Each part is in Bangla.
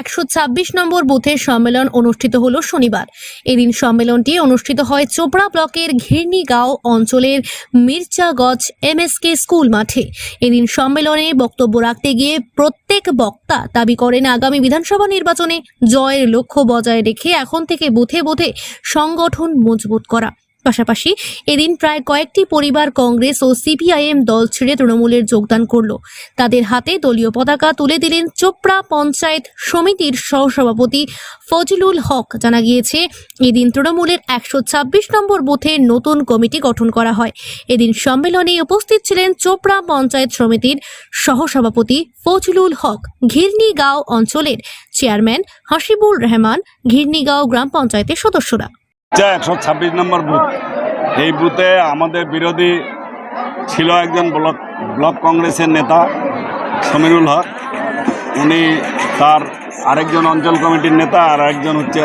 একশো ছাব্বিশ নম্বর বুথের সম্মেলন অনুষ্ঠিত হলো শনিবার। এদিন সম্মেলনটি অনুষ্ঠিত হয় চোপড়া ব্লকের ঘিরনিগাঁও অঞ্চলের মির্চাগজ এমএসকে স্কুল মাঠে। এদিন সম্মেলনে বক্তব্য রাখতে গিয়ে প্রত্যেক বক্তা দাবি করেন, আগামী বিধানসভা নির্বাচনে জয়ের লক্ষ্য বজায় রেখে এখন থেকে বুথে বুথে সংগঠন মজবুত করা। পাশাপাশি এদিন প্রায় কয়েকটি পরিবার কংগ্রেস ও সিপিআইএম দল ছেড়ে তৃণমূলের যোগদান করল। তাদের হাতে দলীয় পতাকা তুলে দিলেন চোপড়া পঞ্চায়েত সমিতির সহসভাপতি ফজলুল হক। জানা গিয়েছে, এদিন তৃণমূলের একশো ছাব্বিশ নম্বর বুথে নতুন কমিটি গঠন করা হয়। এদিন সম্মেলনে উপস্থিত ছিলেন চোপড়া পঞ্চায়েত সমিতির সহসভাপতি ফজলুল হক। ঘিরনিগাঁও অঞ্চলের চেয়ারম্যান হাসিবুল রহমান, ঘিরনিগাঁও গ্রাম পঞ্চায়েতের সদস্যরা। যা একশো ছাব্বিশ নম্বর বুথ। এই বুথে আমাদের বিরোধী ছিল একজন ব্লক ব্লক কংগ্রেসের নেতা সমীরুল হক। উনি তার আরেকজন অঞ্চল কমিটির নেতা আর একজন হচ্ছে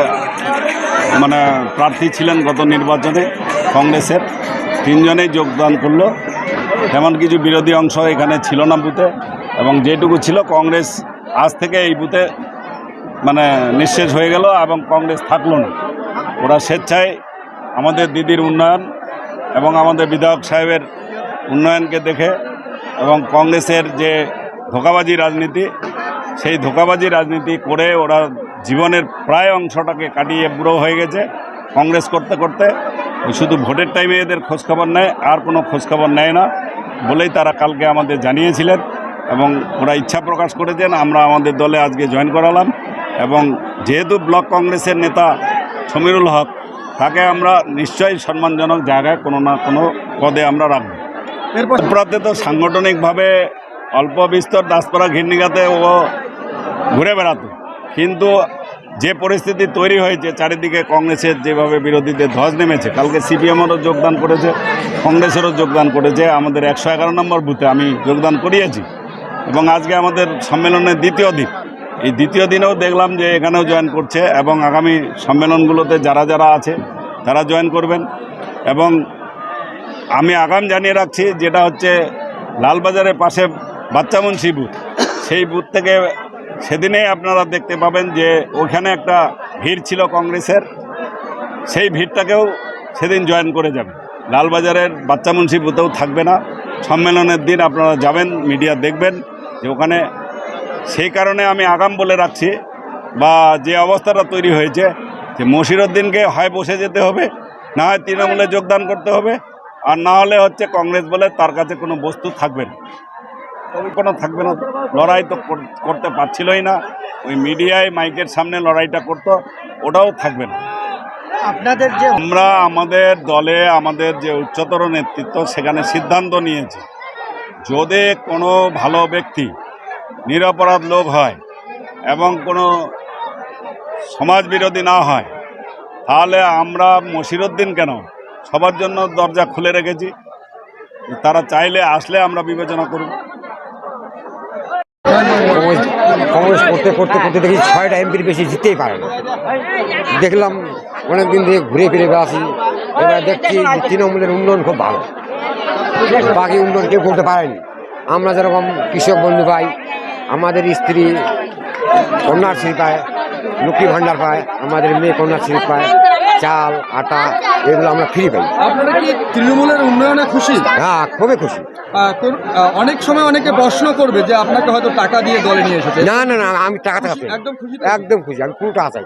মানে প্রার্থী ছিলেন গত নির্বাচনে কংগ্রেসের। তিনজনেই যোগদান করল। তেমন কিছু বিরোধী অংশ এখানে ছিল না বুথে এবং যেটুকু ছিল কংগ্রেস আজ থেকে এই বুথে মানে নিঃশেষ হয়ে গেল এবং কংগ্রেস থাকল না। ওরা স্বেচ্ছায় আমাদের দিদির উন্নয়ন এবং আমাদের বিধায়ক সাহেবের উন্নয়নকে দেখে এবং কংগ্রেসের যে ধোকাবাজি রাজনীতি, সেই ধোকাবাজি রাজনীতি করে ওরা জীবনের প্রায় অংশটাকে কাটিয়ে বুড়ো হয়ে গেছে কংগ্রেস করতে করতে। শুধু ভোটের টাইমে এদের খোঁজখবর নেয়, আর কোনো খোঁজখবর নেয় না বলেই তারা কালকে আমাদের জানিয়েছিলেন এবং ওরা ইচ্ছা প্রকাশ করেছেন, আমরা আমাদের দলে আজকে জয়েন করালাম এবং যেহেতু ব্লক কংগ্রেসের নেতা সমীরুল হক তাকে আমরা নিশ্চয়ই সম্মানজনক জায়গায় কোনো না কোনো পদে আমরা রাখব। এরপর? ত্রিপুরাতে তো সাংগঠনিকভাবে অল্প বিস্তর দাসপাড়া ঘিরনিগাতে ও ঘুরে বেড়াতো। কিন্তু যে পরিস্থিতি তৈরি হয়েছে চারিদিকে কংগ্রেসের যেভাবে বিরোধীদের ধ্বজ নেমেছে কালকে সিপিএমেরও যোগদান করেছে কংগ্রেসেরও যোগদান করেছে আমাদের একশো এগারো নম্বর বুথে আমি যোগদান করিয়েছি। এবং আজকে আমাদের সম্মেলনের দ্বিতীয় দিন। এই দ্বিতীয় দিনেও দেখলাম যে এখানেও জয়েন করছে এবং আগামী সম্মেলনগুলোতে যারা যারা আছে, তারা জয়েন করবেন। এবং আমি আগাম জানিয়ে রাখছি, যেটা হচ্ছে লালবাজারের পাশে বাচ্চা মুন্সি বুথ। সেই বুথ থেকে সেদিনেই আপনারা দেখতে পাবেন যে ওখানে একটা ভিড় ছিল কংগ্রেসের। সেই ভিড়টাকেও সেদিন জয়েন করে যাবে। লালবাজারের বাচ্চা মুন্সি বুথেও থাকবে না। সম্মেলনের দিন আপনারা যাবেন, মিডিয়া দেখবেন যে ওখানে সেই কারণে আমি আগাম বলে রাখছি বা যে অবস্থাটা তৈরি হয়েছে যে মশিরুদ্দিনকে হয় বসে যেতে হবে না হয় তৃণমূলে যোগদান করতে হবে আর না হলে হচ্ছে কংগ্রেস বলে তার কাছে কোনো বস্তু থাকবে না। তবে কোনো থাকবে না লড়াই তো কর- করতে পারছিলই না ওই মিডিয়ায় মাইকের সামনে লড়াইটা করতো ওটাও থাকবে না। আপনাদের যে আমরা আমাদের দলে আমাদের যে উচ্চতর নেতৃত্ব সেখানে সিদ্ধান্ত নিয়েছি যদি কোনো ভালো ব্যক্তি নিরপরাধ লোক হয় এবং কোনো সমাজ বিরোধী না হয়, তাহলে আমরা মশিরুদ্দিন কেন? সবার জন্য দরজা খুলে রেখেছি। তারা চাইলে আসলে আমরা বিবেচনা করব কংগ্রেস করতে করতে করতে দেখি ছয়টা এমপির বেশি জিততেই পারে না। দেখলাম অনেক দিন থেকে ঘুরে ফিরে বেড়াচ্ছি এবার দেখছি তৃণমূলের উন্নয়ন খুব ভালো। বাকি উন্নয়ন কেউ করতে পারেনি। আমরা যেরকম কৃষক বন্ধু পাই আমাদের স্ত্রী কন্যাশ্রী পায় লক্ষ্মী ভাণ্ডার পায় আমাদের মেয়ে কন্যাশ্রী পায় চাল আটা এগুলো আমরা ফ্রি পাই। আপনারা কি তৃণমূলের উন্নয়নে খুশি? হ্যাঁ খুবই খুশি। অনেক সময় অনেকে প্রশ্ন করবে যে আপনাকে হয়তো টাকা দিয়ে দলে নিয়ে এসেছে। না না না আমি টাকা টাকা একদম খুশি? একদম খুশি আমি পুরোটা আশাই